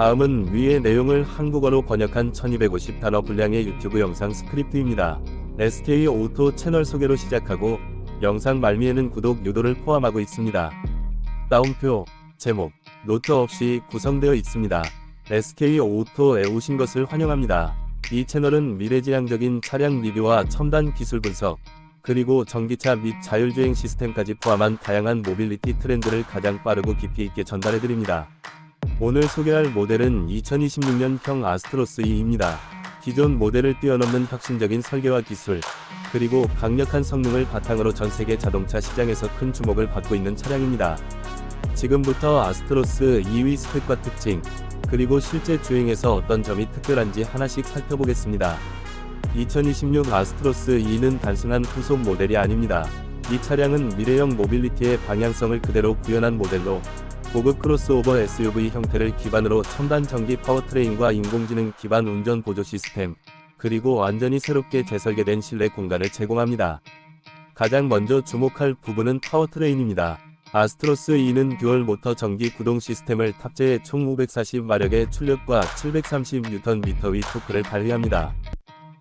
다음은 위의 내용을 한국어로 번역한 1250 단어 분량의 유튜브 영상 스크립트입니다. SK 오토 채널 소개로 시작하고 영상 말미에는 구독 유도를 포함하고 있습니다. 따옴표, 제목, 노트 없이 구성되어 있습니다. SK 오토에 오신 것을 환영합니다. 이 채널은 미래지향적인 차량 리뷰와 첨단 기술 분석, 그리고 전기차 및 자율주행 시스템까지 포함한 다양한 모빌리티 트렌드를 가장 빠르고 깊이 있게 전달해드립니다. 오늘 소개할 모델은 2026년형 아스트로스 2입니다. 기존 모델을 뛰어넘는 혁신적인 설계와 기술, 그리고 강력한 성능을 바탕으로 전 세계 자동차 시장에서 큰 주목을 받고 있는 차량입니다. 지금부터 아스트로스 2위 스펙과 특징, 그리고 실제 주행에서 어떤 점이 특별한지 하나씩 살펴보겠습니다. 2026 아스트로스 2는 단순한 후속 모델이 아닙니다. 이 차량은 미래형 모빌리티의 방향성을 그대로 구현한 모델로 고급 크로스오버 SUV 형태를 기반으로 첨단 전기 파워트레인과 인공지능 기반 운전 보조 시스템, 그리고 완전히 새롭게 재설계된 실내 공간을 제공합니다. 가장 먼저 주목할 부분은 파워트레인입니다. 아스트로스 2는 듀얼 모터 전기 구동 시스템을 탑재해 총 540마력의 출력과 730Nm 토크를 발휘합니다.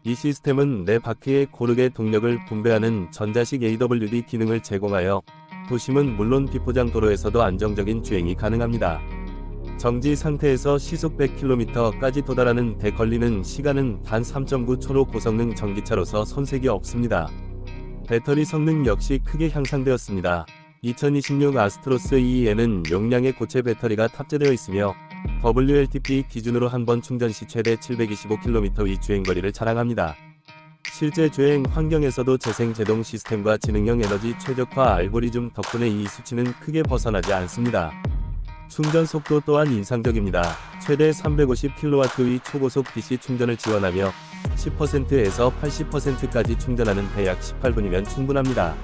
이 시스템은 네 바퀴의 고르게 동력을 분배하는 전자식 AWD 기능을 제공하여 도심은 물론 비포장 도로에서도 안정적인 주행이 가능합니다. 정지 상태에서 시속 100km까지 도달하는 데 걸리는 시간은 단 3.9초로 고성능 전기차로서 손색이 없습니다. 배터리 성능 역시 크게 향상되었습니다. 2026 아스트로스 2에는 용량의 고체 배터리가 탑재되어 있으며 WLTP 기준으로 한 번 충전 시 최대 725km의 주행거리를 자랑합니다. 실제 주행 환경에서도 재생 제동 시스템과 지능형 에너지 최적화 알고리즘 덕분에 이 수치는 크게 벗어나지 않습니다. 충전 속도 또한 인상적입니다. 최대 350kW의 초고속 DC 충전을 지원하며 10%에서 80%까지 충전하는 대약 18분이면 충분합니다.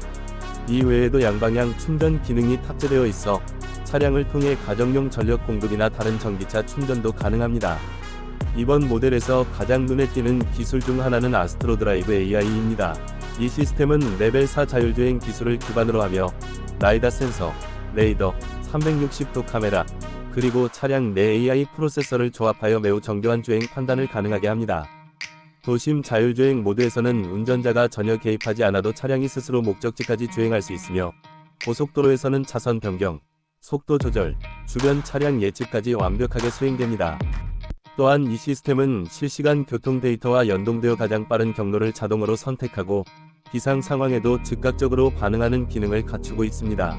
이 외에도 양방향 충전 기능이 탑재되어 있어 차량을 통해 가정용 전력 공급이나 다른 전기차 충전도 가능합니다. 이번 모델에서 가장 눈에 띄는 기술 중 하나는 아스트로 드라이브 AI입니다. 이 시스템은 레벨 4 자율주행 기술을 기반으로 하며 라이다 센서, 레이더, 360도 카메라, 그리고 차량 내 AI 프로세서를 조합하여 매우 정교한 주행 판단을 가능하게 합니다. 도심 자율주행 모드에서는 운전자가 전혀 개입하지 않아도 차량이 스스로 목적지까지 주행할 수 있으며 고속도로에서는 차선 변경, 속도 조절, 주변 차량 예측까지 완벽하게 수행됩니다. 또한 이 시스템은 실시간 교통 데이터와 연동되어 가장 빠른 경로를 자동으로 선택하고 비상 상황에도 즉각적으로 반응하는 기능을 갖추고 있습니다.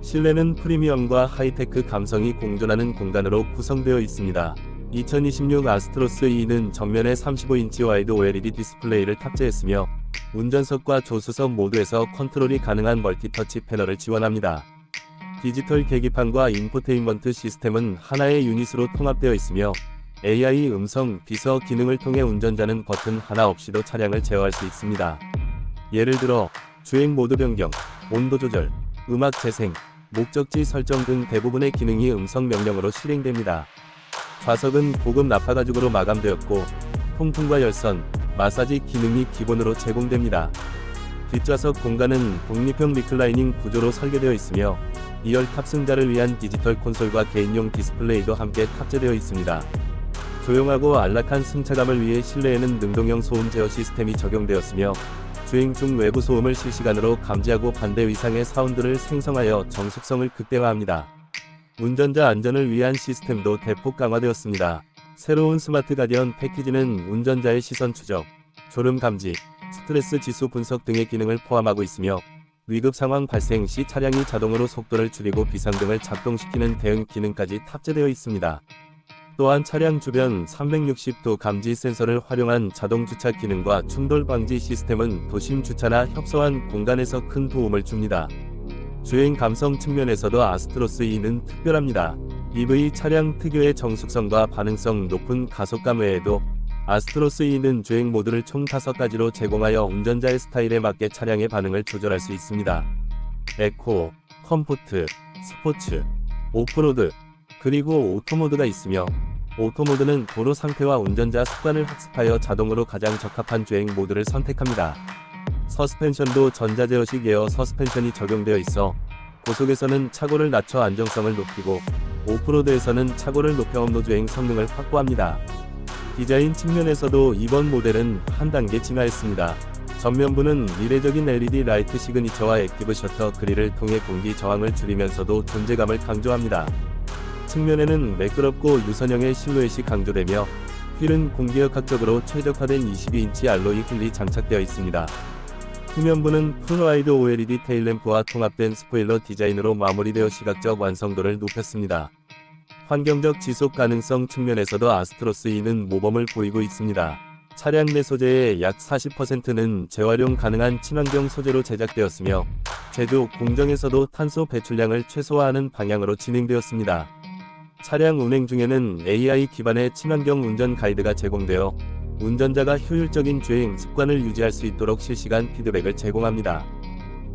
실내는 프리미엄과 하이테크 감성이 공존하는 공간으로 구성되어 있습니다. 2026 아스트로스 2는 전면에 35인치 와이드 OLED 디스플레이를 탑재했으며 운전석과 조수석 모두에서 컨트롤이 가능한 멀티터치 패널을 지원합니다. 디지털 계기판과 인포테인먼트 시스템은 하나의 유닛으로 통합되어 있으며 AI 음성 비서 기능을 통해 운전자는 버튼 하나 없이도 차량을 제어할 수 있습니다. 예를 들어 주행 모드 변경, 온도 조절, 음악 재생, 목적지 설정 등 대부분의 기능이 음성 명령으로 실행됩니다. 좌석은 고급 나파 가죽으로 마감되었고 통풍과 열선, 마사지 기능이 기본으로 제공됩니다. 뒷좌석 공간은 독립형 리클라이닝 구조로 설계되어 있으며 2열 탑승자를 위한 디지털 콘솔과 개인용 디스플레이도 함께 탑재되어 있습니다. 조용하고 안락한 승차감을 위해 실내에는 능동형 소음 제어 시스템이 적용되었으며 주행 중 외부 소음을 실시간으로 감지하고 반대 위상의 사운드를 생성하여 정숙성을 극대화합니다. 운전자 안전을 위한 시스템도 대폭 강화되었습니다. 새로운 스마트 가디언 패키지는 운전자의 시선 추적, 졸음 감지, 스트레스 지수 분석 등의 기능을 포함하고 있으며 위급 상황 발생 시 차량이 자동으로 속도를 줄이고 비상등을 작동시키는 대응 기능까지 탑재되어 있습니다. 또한 차량 주변 360도 감지 센서를 활용한 자동 주차 기능과 충돌 방지 시스템은 도심 주차나 협소한 공간에서 큰 도움을 줍니다. 주행 감성 측면에서도 아스트로스 2는 특별합니다. EV 차량 특유의 정숙성과 반응성 높은 가속감 외에도 아스트로스 2는 주행 모드를 총 5가지로 제공하여 운전자의 스타일에 맞게 차량의 반응을 조절할 수 있습니다. 에코, 컴포트, 스포츠, 오프로드, 그리고 오토모드가 있으며 오토모드는 도로 상태와 운전자 습관을 학습하여 자동으로 가장 적합한 주행 모드를 선택합니다. 서스펜션도 전자제어식 에어 서스펜션이 적용되어 있어 고속에서는 차고를 낮춰 안정성을 높이고 오프로드에서는 차고를 높여 업로드주행 성능을 확보합니다. 디자인 측면에서도 이번 모델은 한 단계 진화했습니다. 전면부는 미래적인 LED 라이트 시그니처와 액티브 셔터 그릴을 통해 공기 저항을 줄이면서도 존재감을 강조합니다. 측면에는 매끄럽고 유선형의 실루엣이 강조되며 휠은 공기역학적으로 최적화된 22인치 알로이 휠이 장착되어 있습니다. 후면부는 풀와이드 OLED 테일램프와 통합된 스포일러 디자인으로 마무리되어 시각적 완성도를 높였습니다. 환경적 지속 가능성 측면에서도 아스트로스 E는 모범을 보이고 있습니다. 차량 내 소재의 약 40%는 재활용 가능한 친환경 소재로 제작되었으며 제조 공정에서도 탄소 배출량을 최소화하는 방향으로 진행되었습니다. 차량 운행 중에는 AI 기반의 친환경 운전 가이드가 제공되어 운전자가 효율적인 주행 습관을 유지할 수 있도록 실시간 피드백을 제공합니다.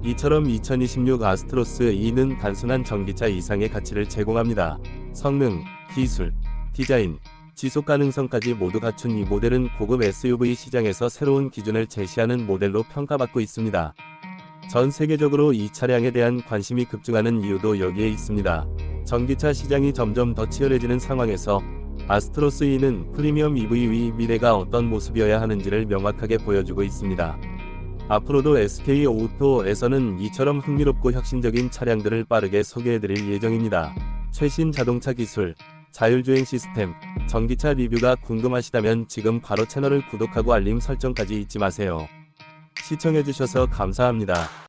이처럼 2026 아스트로스 E는 단순한 전기차 이상의 가치를 제공합니다. 성능, 기술, 디자인, 지속 가능성까지 모두 갖춘 이 모델은 고급 SUV 시장에서 새로운 기준을 제시하는 모델로 평가받고 있습니다. 전 세계적으로 이 차량에 대한 관심이 급증하는 이유도 여기에 있습니다. 전기차 시장이 점점 더 치열해지는 상황에서 아스트로스 E는 프리미엄 EV의 미래가 어떤 모습이어야 하는지를 명확하게 보여주고 있습니다. 앞으로도 SK 오토에서는 이처럼 흥미롭고 혁신적인 차량들을 빠르게 소개해드릴 예정입니다. 최신 자동차 기술, 자율주행 시스템, 전기차 리뷰가 궁금하시다면 지금 바로 채널을 구독하고 알림 설정까지 잊지 마세요. 시청해주셔서 감사합니다.